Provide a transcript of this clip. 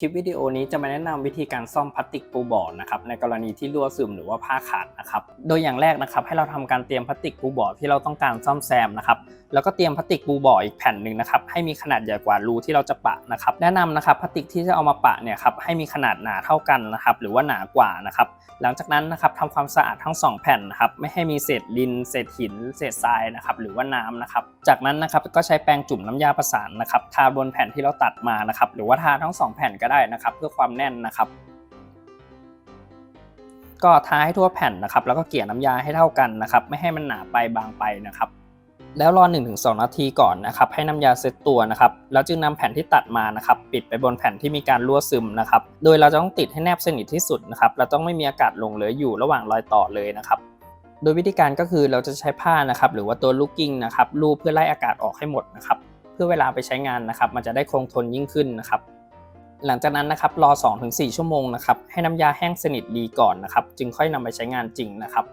คลิปวิดีโอนี้จะมาแนะนำวิธีการซ่อมพลาสติกปูบอร์ดนะครับในกรณีที่รั่วซึมหรือว่าผ้าขาดนะครับโดยอย่างแรกนะครับให้เราทำการเตรียมพลาสติกปูบอร์ดที่เราต้องการซ่อมแซมนะครับแล้วก็เตรียมพลาสติกปูบอร์ดอีกแผ่นหนึ่งนะครับให้มีขนาดใหญ่กว่ารูที่เราจะปะนะครับแนะนำนะครับพลาสติกที่จะเอามาปะเนี่ยครับให้มีขนาดหนาเท่ากันนะครับหรือว่าหนากว่านะครับหลังจากนั้นนะครับทำความสะอาดทั้งสองแผ่นนะครับไม่ให้มีเศษดิน เศษหิน เศษทรายนะครับหรือว่าน้ำนะครับจากนั้นนะครับก็ใช้แปรงจุ่มน้ำยาประสานนะครับทาบนแผ่นที่เราตัดมานะครับหรือว่าทาทั้งสองแผ่นก็ได้นะครับ เพื่อความแน่นนะครับ ก็ทาให้ทั่วแผ่นนะครับ แล้วก็เกลี่ยน้ำยาให้เท่ากันนะครับ ไม่ให้มันหนาไปบางไปนะครับแล้วรอ 1-2 นาทีก่อนนะครับให้น้ำยาเซตตัวนะครับแล้วจึงนำแผ่นที่ตัดมานะครับปิดไปบนแผ่นที่มีการรั่วซึมนะครับโดยเราจะต้องติดให้แนบสนิทที่สุดนะครับเราต้องไม่มีอากาศหลงเหลืออยู่ระหว่างรอยต่อเลยนะครับโดยวิธีการก็คือเราจะใช้ผ้านะครับหรือว่าตัวลูกกิ้งนะครับลูบเพื่อไล่อากาศออกให้หมดนะครับเพื่อเวลาไปใช้งานนะครับ มันจะได้คงทนยิ่งขึ้นนะครับ หลังจากนั้นนะครับรอ 2-4 ชั่วโมงนะครับให้น้ำยาแห้งสนิทดีก่อนนะครับจึงค่อยนำไปใช้งานจริงนะครับ